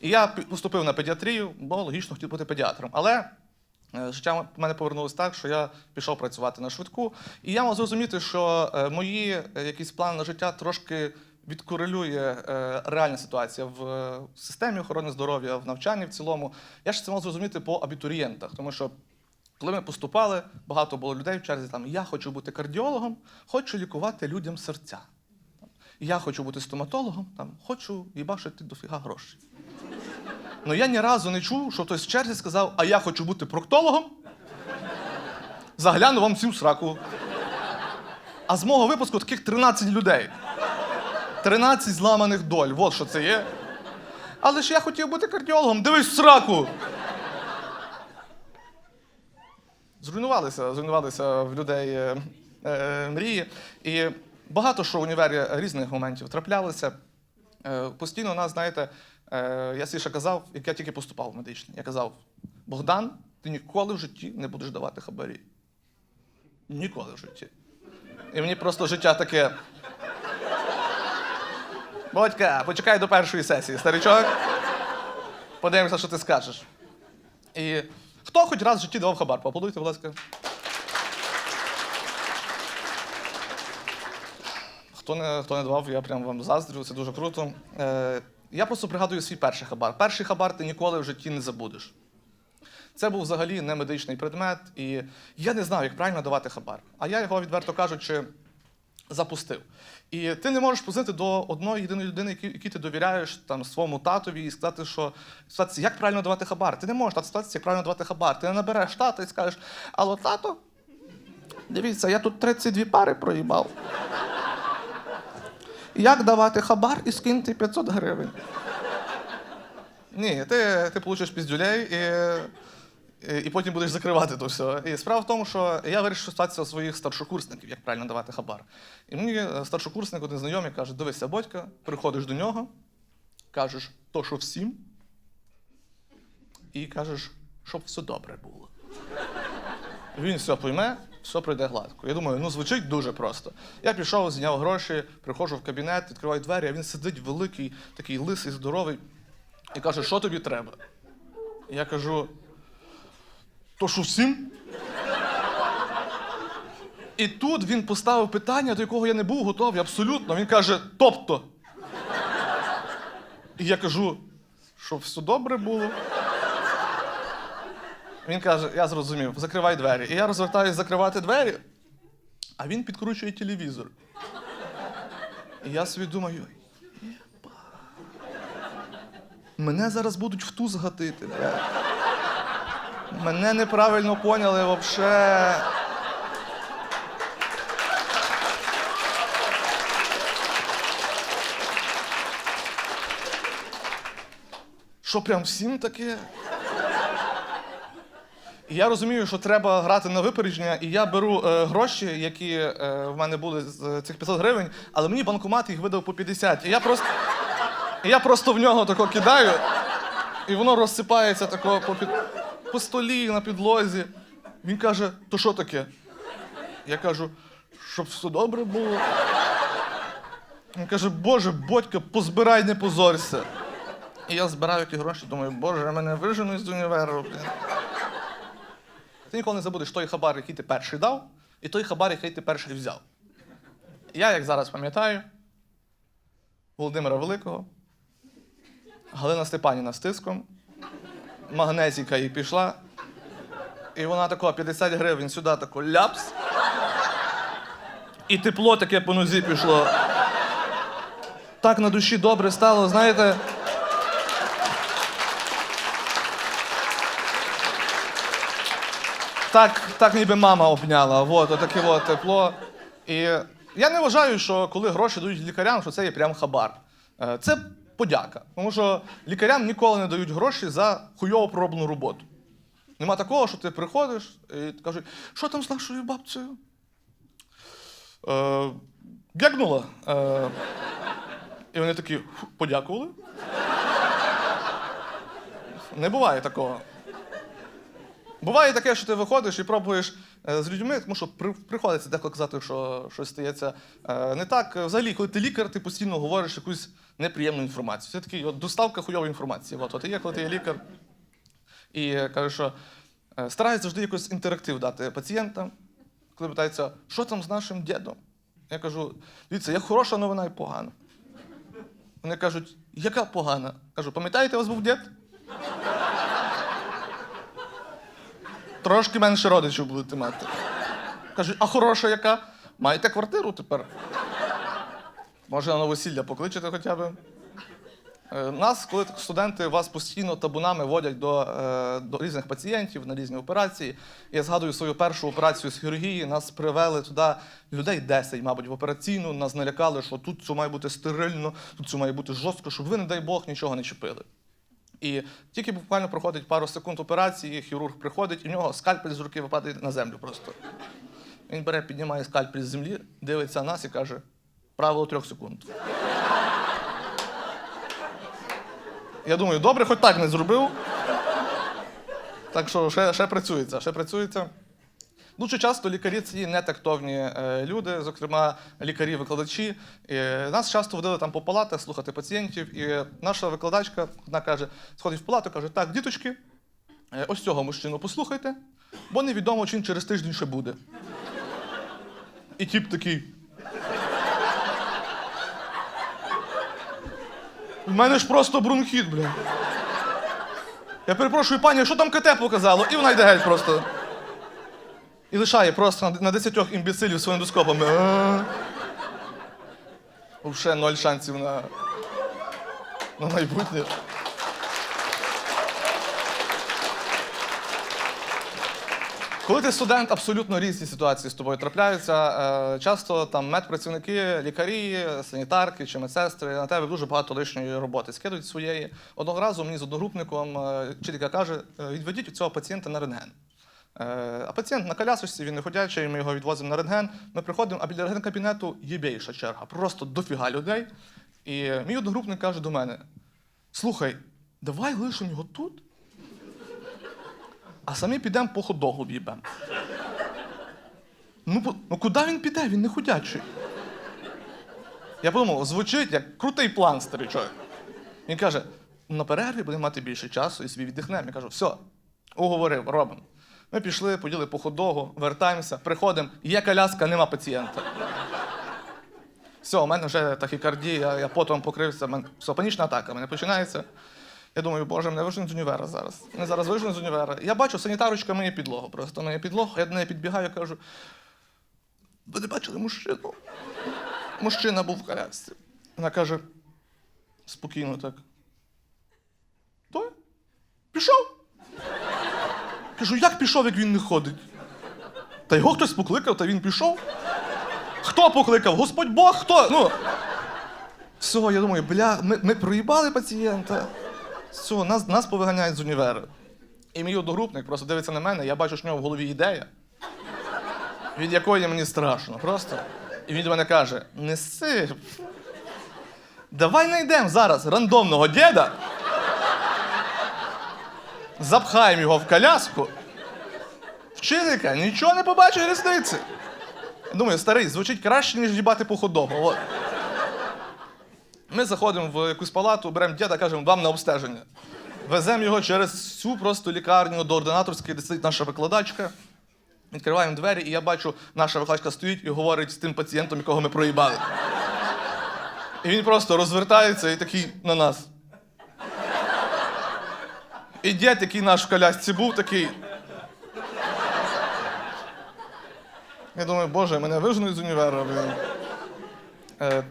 І я поступив на педіатрію, бо логічно хотів бути педіатром. Але е, життя мене повернулося так, що я пішов працювати на швидку. І я мав зрозуміти, що е, мої е, якісь плани на життя трошки відкорелює реальна ситуація в системі охорони здоров'я, в навчанні в цілому. Я ж це мав зрозуміти по абітурієнтах, тому що коли ми поступали, багато було людей в черзі. Там я хочу бути кардіологом, хочу лікувати людям серця. Я хочу бути стоматологом, там хочу їбашити дофіга грошей. Ну я ні разу не чув, що хтось в черзі сказав, а я хочу бути проктологом. Загляну вам всім сраку. А з мого випуску таких 13 людей. 13 зламаних доль. От що це є. Але ж я хотів бути кардіологом. Дивись сраку. Зруйнувалися, зруйнувалися в людей е, е, мрії. І багато що в універі різних моментів траплялося. Е, постійно нас, знаєте, е, я ще казав, як я тільки поступав в медичний, я казав: Богдан, ти ніколи в житті не будеш давати хабарі. Ніколи в житті. І мені просто життя таке. Бодька, почекай до першої сесії, старичок. Подивимося, що ти скажеш. І хто хоч раз в житті давав хабар? Поаплодуйте, будь ласка. Хто не, хто не давав, я прям вам заздрю, це дуже круто. Е, я просто пригадую свій перший хабар. Перший хабар ти ніколи в житті не забудеш. Це був взагалі не медичний предмет, і я не знав, як правильно давати хабар. А я його, відверто кажучи, запустив. І ти не можеш позвонити до одної єдиної людини, якій, ти довіряєш там своєму татові, і сказати, що ситуація, як правильно давати хабар. Ти не можеш дати ситуацію, як правильно давати хабар. Ти не набереш тата і скажеш: Алло, тато, дивіться, я тут 32 пари проїбав. Як давати хабар і скинути 500 гривень? Ні, ти, ти получиш піздюлей і, і, потім будеш закривати то все. І справа в тому, що я вирішив статися своїх старшокурсників, як правильно давати хабар. І мені старшокурсник, один знайомий, каже: дивися, батька, приходиш до нього, кажеш, то що всім, і кажеш, щоб все добре було. Він все пойме, все пройде гладко. Я думаю, ну звучить дуже просто. Я пішов, зняв гроші, приходжу в кабінет, відкриваю двері, а він сидить великий, такий лисий, здоровий, і каже, що тобі треба? Я кажу, то що всім? І тут він поставив питання, до якого я не був готовий абсолютно. Він каже, тобто. І я кажу, щоб все добре було. Він каже: я зрозумів, закривай двері. І я розвертаюсь закривати двері, а він підкручує телевізор. І я собі думаю, єба. Мене зараз будуть в туз гатити. Мене неправильно поняли взагалі. Що прям всім таке? Я розумію, що треба грати на випередження, і я беру е, гроші, які е, в мене були з е, цих 500 гривень, але мені банкомат їх видав по 50. І я просто, і я просто в нього тако кидаю, і воно розсипається тако по, під, по столі, на підлозі. Він каже: то що таке? Я кажу, щоб все добре було. Він каже, Боже, батько, позбирай, не позорься. І я збираю ті гроші, думаю, боже, мене виженуть з універу. Ти ніколи не забудеш той хабар, який ти перший дав, і той хабар, який ти перший взяв. Я, як зараз пам'ятаю, Володимира Великого, Галина Степаніна з тиском, магнезіка їй пішла, і вона тако 50 гривень сюди тако ляпс. І тепло таке по нозі пішло. Так на душі добре стало, знаєте. Так, так ніби мама обняла. От, отаке от тепло. І я не вважаю, що коли гроші дають лікарям, що це є прям хабар. Е, Це подяка. Тому що лікарям ніколи не дають гроші за хуйово пророблену роботу. Нема такого, що ти приходиш і кажуть, що там з нашою бабцею? Е. Е, і вони такі подякували. Не буває такого. Буває таке, що ти виходиш і пробуєш е, з людьми, тому що приходиться деколи казати, що щось стається е, не так. Взагалі, коли ти лікар, ти постійно говориш якусь неприємну інформацію. Це такий доставка хуйової інформації. От, от є, коли ти є лікар, і каже, що е, стараюсь завжди якийсь інтерактив дати пацієнтам, коли питаються, що там з нашим дідом? Я кажу, дивіться, є хороша новина і погана. Вони кажуть, яка погана? Кажу, пам'ятаєте, у вас був дід? Трошки менше родичів будете мати. Кажуть, а хороша яка? Маєте квартиру тепер? Може, на новосілля покличете хоча б? Е, Нас, коли студенти вас постійно табунами водять до, е, до різних пацієнтів на різні операції. Я згадую свою першу операцію з хірургії. Нас привели туди людей 10, мабуть, в операційну. Нас налякали, що тут все має бути стерильно, тут все має бути жорстко, щоб ви, не дай Бог, нічого не чепили. І тільки буквально проходить пару секунд операції, хірург приходить, і в нього скальпель з руки випадає на землю просто. Він бере, піднімає скальпель з землі, дивиться на нас і каже: правило трьох секунд. Я думаю, добре, хоч так не зробив. Так що ще, ще працюється, ще працюється. Дуже часто лікарі це є нетактовні е, люди, зокрема лікарі-викладачі. Нас часто водили там по палатах слухати пацієнтів. І наша викладачка вона каже, сходить в палату, каже: так, діточки, е, ось цього мужчину послухайте, бо невідомо, чи він через тиждень ще буде. І тіп такий. У мене ж просто бронхіт, бля. Я перепрошую, пані, що там КТ показало? І вона йде геть просто. І лишає просто на- десятьох імбецилів своїми доскопами. Вже ноль шансів на, на майбутнє. Коли ти студент, абсолютно різні ситуації з тобою трапляються. Е, Часто там медпрацівники, лікарі, санітарки чи медсестри на тебе дуже багато лишньої роботи скидують своєї. Одного разу мені з одногрупником е, вчителька каже: е, відведіть цього пацієнта на рентген. Е, А пацієнт на колясочці, він не ходячий, ми його відвозимо на рентген. Ми приходимо, а біля рентген-кабінету є більша черга, просто дофіга людей. І мій одногрупник каже до мене: слухай, давай лишимо його тут, а самі підемо по ходогу в'їбемо. Ну, ну куди він піде? Він не ходячий. Я подумав, звучить як крутий план, старичок. Він каже: на перерві будемо мати більше часу і собі віддихнемо. Я кажу, все, уговорив, робимо. Ми пішли, поділи по ходогу, вертаємося, приходимо, є коляска, нема пацієнта. Все, у мене вже тахікардія, я потом покрився, все, панічна атака мене починається. Я думаю, боже, мене виженуть з універа зараз. Мене зараз виженуть з універа. Я бачу, санітарочка миє підлогу. Просто миє підлогу, я до неї підбігаю кажу: ви не бачили мужчину? Мужчина був в колясці. Вона каже, спокійно так. Той? Пішов. Кажу, як пішов, як він не ходить? Та його хтось покликав, та він пішов. Хто покликав? Господь Бог, хто? Ну. Все, я думаю, бля, ми, ми проїбали пацієнта. Все, нас, нас повиганяють з універу. І мій одногрупник просто дивиться на мене, я бачу, що в нього в голові ідея, від якої мені страшно просто. І він до мене каже: не сип. Давай знайдемо зараз рандомного діда, запхаємо його в коляску. Вчителька нічого не побачить різниці. Думаю, старий, звучить краще, ніж їбати по ходому. От. Ми заходимо в якусь палату, беремо діда, кажемо, вам на обстеження. Веземо його через всю просто лікарню до ординаторської, де сидить наша викладачка. Відкриваємо двері, і я бачу, наша викладачка стоїть і говорить з тим пацієнтом, якого ми проїбали. І він просто розвертається і такий на нас. І дід, який наш в колясці був, такий. Я думаю, боже, мене виженуть з універу. блін. Е,